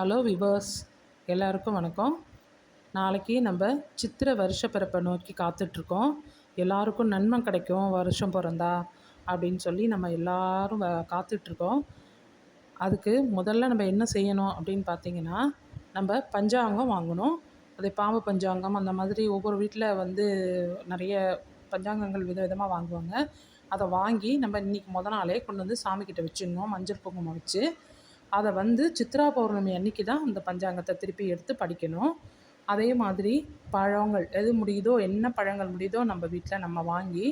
Hello viewers எல்லாருக்கும் வணக்கம். நாளைக்கு நம்ம சித்திரை வருஷ பிறப்பை நோக்கி காத்துட்ருக்கோம். எல்லாருக்கும் நன்மை கிடைக்கும் வருஷம் பிறந்தா அப்படின்னு சொல்லி நம்ம எல்லோரும் வ- காத்துட்ருக்கோம். அதுக்கு முதல்ல நம்ம என்ன செய்யணும் அப்படின்னு பார்த்தீங்கன்னா நம்ம பஞ்சாங்கம் வாங்கணும். அதே பாம்பு பஞ்சாங்கம் அந்த மாதிரி ஒவ்வொரு வீட்டில் வந்து நிறைய பஞ்சாங்கங்கள் வித விதமாக வாங்குவாங்க. அதை வாங்கி நம்ம இன்றைக்கி முத நாளே கொண்டு வந்து சாமிக்கிட்ட வச்சிடணும் மஞ்சள் குங்குமம் வச்சு. அதை வந்து சித்ரா பௌர்ணமி அன்னைக்கு தான் அந்த பஞ்சாங்கத்தை திருப்பி எடுத்து படிக்கணும். அதே மாதிரி பழங்கள் எது முடியுதோ என்ன பழங்கள் முடியுதோ நம்ம வீட்டில் நம்ம வாங்கி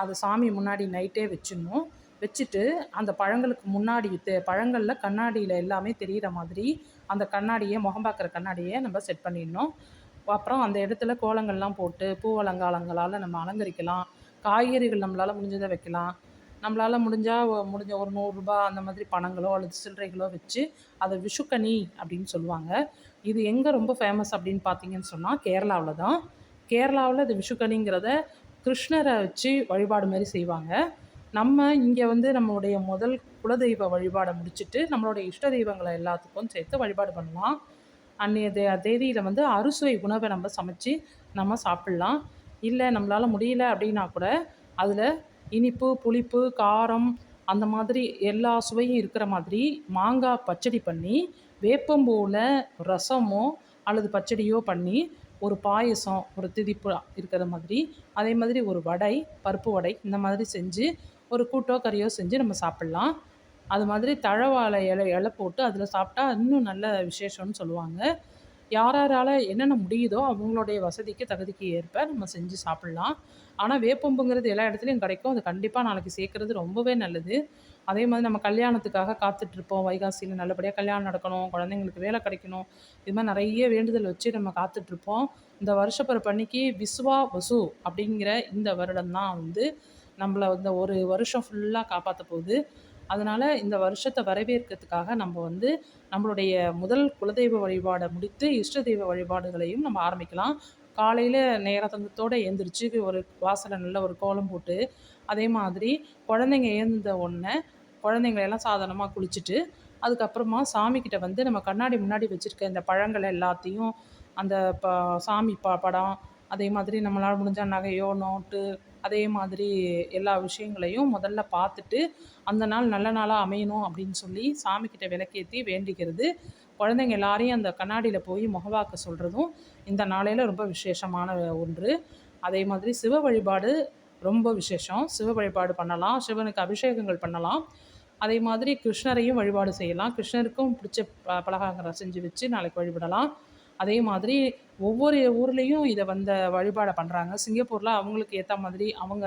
அதை சாமி முன்னாடி நைட்டே வச்சிடணும். வச்சுட்டு அந்த பழங்களுக்கு முன்னாடி பழங்களில் கண்ணாடியில் எல்லாமே தெரிகிற மாதிரி அந்த கண்ணாடியை முகம் பார்க்குற கண்ணாடியை நம்ம செட் பண்ணிடணும். அப்புறம் அந்த இடத்துல கோலங்கள்லாம் போட்டு பூவலங்காலங்களால் நம்ம அலங்கரிக்கலாம். காய்கறிகள் நம்மளால் முடிஞ்சதை வைக்கலாம். நம்மளால் முடிஞ்சால் முடிஞ்ச ஒரு நூறுரூபா அந்த மாதிரி பணங்களோ அல்லது சில்லறைகளோ வச்சு அதை விஷுக்கனி அப்படின்னு சொல்லுவாங்க. இது எங்கே ரொம்ப ஃபேமஸ் அப்படின்னு பார்த்தீங்கன்னு சொன்னால் கேரளாவில் தான். கேரளாவில் இது விஷுக்கனிங்கிறத கிருஷ்ணரை வச்சு வழிபாடு மாதிரி செய்வாங்க. நம்ம இங்கே வந்து நம்மளுடைய முதல் குலதெய்வ வழிபாடை முடிச்சுட்டு நம்மளுடைய இஷ்ட தெய்வங்களை எல்லாத்துக்கும் சேர்த்து வழிபாடு பண்ணலாம். அன்றைய தே தேதியில் வந்து அறுசுவை உணவை நம்ம சமைச்சு நம்ம சாப்பிட்லாம். இல்லை நம்மளால் முடியல அப்படின்னா கூட அதில் இனிப்பு புளிப்பு காரம் அந்த மாதிரி எல்லா சுவையும் இருக்கிற மாதிரி மாங்காய் பச்சடி பண்ணி வேப்பம்பூவில் ரசமோ அல்லது பச்சடியோ பண்ணி ஒரு பாயசம் ஒரு திதிப்பு இருக்கிற மாதிரி அதே மாதிரி ஒரு வடை பருப்பு வடை இந்த மாதிரி செஞ்சு ஒரு கூட்டோ கறியோ செஞ்சு நம்ம சாப்பிட்லாம். அது மாதிரி தழவாழை இலை இலை போட்டு அதில் சாப்பிட்டா இன்னும் நல்ல விசேஷம்னு சொல்லுவாங்க. யார் யாரால் என்னென்ன முடியுதோ அவங்களுடைய வசதிக்கு தகுதிக்கு ஏற்ப நம்ம செஞ்சு சாப்பிட்லாம். ஆனால் வேப்பம்புங்கிறது எல்லா இடத்துலையும் கிடைக்கும். அது கண்டிப்பாக நாளைக்கு சேர்க்குறது ரொம்பவே நல்லது. அதே மாதிரி நம்ம கல்யாணத்துக்காக காத்துட்ருப்போம். வைகாசியில் நல்லபடியாக கல்யாணம் நடக்கணும். குழந்தைங்களுக்கு வேலை கிடைக்கணும். இது மாதிரி நிறைய வேண்டுதல் வச்சு நம்ம காத்துட்ருப்போம். இந்த வருஷப்பிறப்பு அன்னைக்கு விஸ்வா வசு அப்படிங்கிற இந்த வருடம் தான் வந்து நம்மளை வந்து ஒரு வருஷம் ஃபுல்லாக காப்பாற்ற போகுது. அதனால் இந்த வருஷத்தை வரவேற்கிறதுக்காக நம்ம வந்து நம்மளுடைய முதல் குலதெய்வ வழிபாடை முடித்து இஷ்ட தெய்வ வழிபாடுகளையும் நம்ம ஆரம்பிக்கலாம். காலையில் நேரத்தந்தத்தோடு எழுந்திரிச்சு ஒரு வாசலை நல்ல ஒரு கோலம் போட்டு அதே மாதிரி குழந்தைங்க எழுந்த உடனே குழந்தைங்களெல்லாம் சாதாரணமாக குளிச்சுட்டு அதுக்கப்புறமா சாமிக்கிட்ட வந்து நம்ம கண்ணாடி முன்னாடி வச்சுருக்க இந்த பழங்கள் எல்லாத்தையும் அந்த ப சாமி ப படம் அதே மாதிரி நம்மளால் முடிஞ்ச நகையோ நோட்டு அதே மாதிரி எல்லா விஷயங்களையும் முதல்ல பார்த்துட்டு அந்த நாள் நல்ல நாளாக அமையணும் அப்படின்னு சொல்லி சாமிக்கிட்ட விளக்கேற்றி வேண்டிக்கிறது. குழந்தைங்க எல்லாரையும் அந்த கண்ணாடியில் போய் முகவாக்க சொல்கிறதும் இந்த நாளையில் ரொம்ப விசேஷமான ஒன்று. அதே மாதிரி சிவ வழிபாடு ரொம்ப விசேஷம். சிவ வழிபாடு பண்ணலாம். சிவனுக்கு அபிஷேகங்கள் பண்ணலாம். அதே மாதிரி கிருஷ்ணரையும் வழிபாடு செய்யலாம். கிருஷ்ணருக்கும் பிடிச்ச ப பலகாரங்களை செஞ்சு வச்சு நாளைக்கு வழிபடலாம். அதே மாதிரி ஒவ்வொரு ஊர்லேயும் இதை வந்த வழிபாடை பண்ணுறாங்க சிங்கப்பூரில் அவங்களுக்கு ஏற்ற மாதிரி அவங்க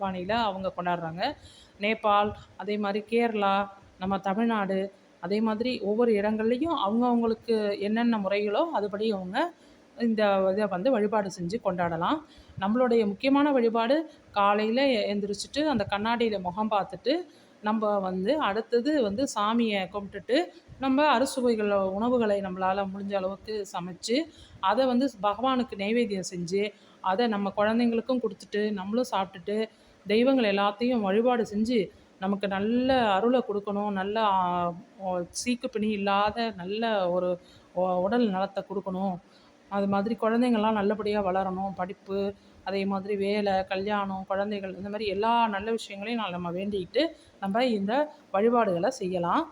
பாணியில் அவங்க கொண்டாடுறாங்க. நேபாள் அதே மாதிரி கேரளா நம்ம தமிழ்நாடு அதே மாதிரி ஒவ்வொரு இடங்கள்லையும் அவங்கவுங்களுக்கு என்னென்ன முறைகளோ அதுபடி அவங்க இந்த இதை வந்து வழிபாடு செஞ்சு கொண்டாடலாம். நம்மளுடைய முக்கியமான வழிபாடு காலையில் எழுந்திரிச்சிட்டு அந்த கண்ணாடியில் முகம் பார்த்துட்டு நம்ம வந்து அடுத்தது வந்து சாமியை கும்பிட்டுட்டு நம்ம அறுசுவைகள் உணவுகளை நம்மளால் முடிஞ்ச அளவுக்கு சமைச்சு அதை வந்து பகவானுக்கு நைவேத்தியம் செஞ்சு அதை நம்ம குழந்தைங்களுக்கும் கொடுத்துட்டு நம்மளும் சாப்பிட்டுட்டு தெய்வங்கள் எல்லாத்தையும் வழிபாடு செஞ்சு நமக்கு நல்ல அருளை கொடுக்கணும் நல்ல சீக்கு பிணி இல்லாத நல்ல ஒரு உடல் நலத்தை கொடுக்கணும். அது மாதிரி குழந்தைங்கள்லாம் நல்லபடியாக வளரணும் படிப்பு அதே மாதிரி வேலை கல்யாணம் குழந்தைகள் இந்த மாதிரி எல்லா நல்ல விஷயங்களையும் நான் நம்ம வேண்டிக்கிட்டு நம்ம இந்த வழிபாடுகளை செய்யலாம்.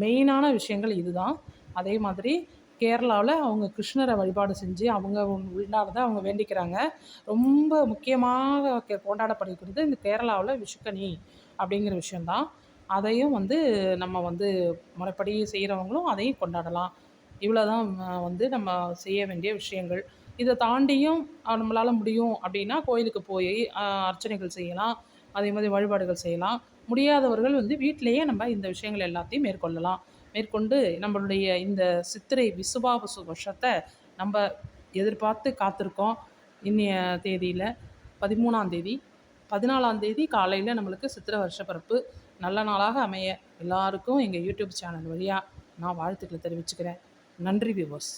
மெயினான விஷயங்கள் இதுதான். அதே மாதிரி கேரளாவில் அவங்க கிருஷ்ணரை வழிபாடு செஞ்சு அவங்க உள்ளாரதை அவங்க வேண்டிக்கிறாங்க. ரொம்ப முக்கியமாக கே- கொண்டாடப்படுகிறது இந்த கேரளாவில் விஷுக்கனி அப்படிங்கிற விஷயந்தான் அதையும் வந்து நம்ம வந்து முறைப்படி செய்கிறவங்களும் அதையும் கொண்டாடலாம். இவ்வளோதான் வந்து நம்ம செய்ய வேண்டிய விஷயங்கள். இதை தாண்டியும் நம்மளால் முடியும் அப்படின்னா கோயிலுக்கு போய் அர்ச்சனைகள் செய்யலாம். அதே மாதிரி வழிபாடுகள் செய்யலாம். முடியாதவர்கள் வந்து வீட்டிலேயே நம்ம இந்த விஷயங்கள் எல்லாத்தையும் மேற்கொள்ளலாம். மேற்கொண்டு நம்மளுடைய இந்த சித்திரை விசுவாபசு வருஷத்தை நம்ம எதிர்பார்த்து காத்திருக்கோம். இன்னைய தேதியில் பதிமூணாம் தேதி. பதினாலாம் தேதி காலையில் நம்மளுக்கு சித்திரை வருஷ பிறப்பு. நல்ல நாளாக அமைய எல்லாருக்கும் எங்கள் யூடியூப் சேனல் வழியாக நான் வாழ்த்துக்களை தெரிவிச்சுக்கிறேன். நன்றி வியூவர்ஸ்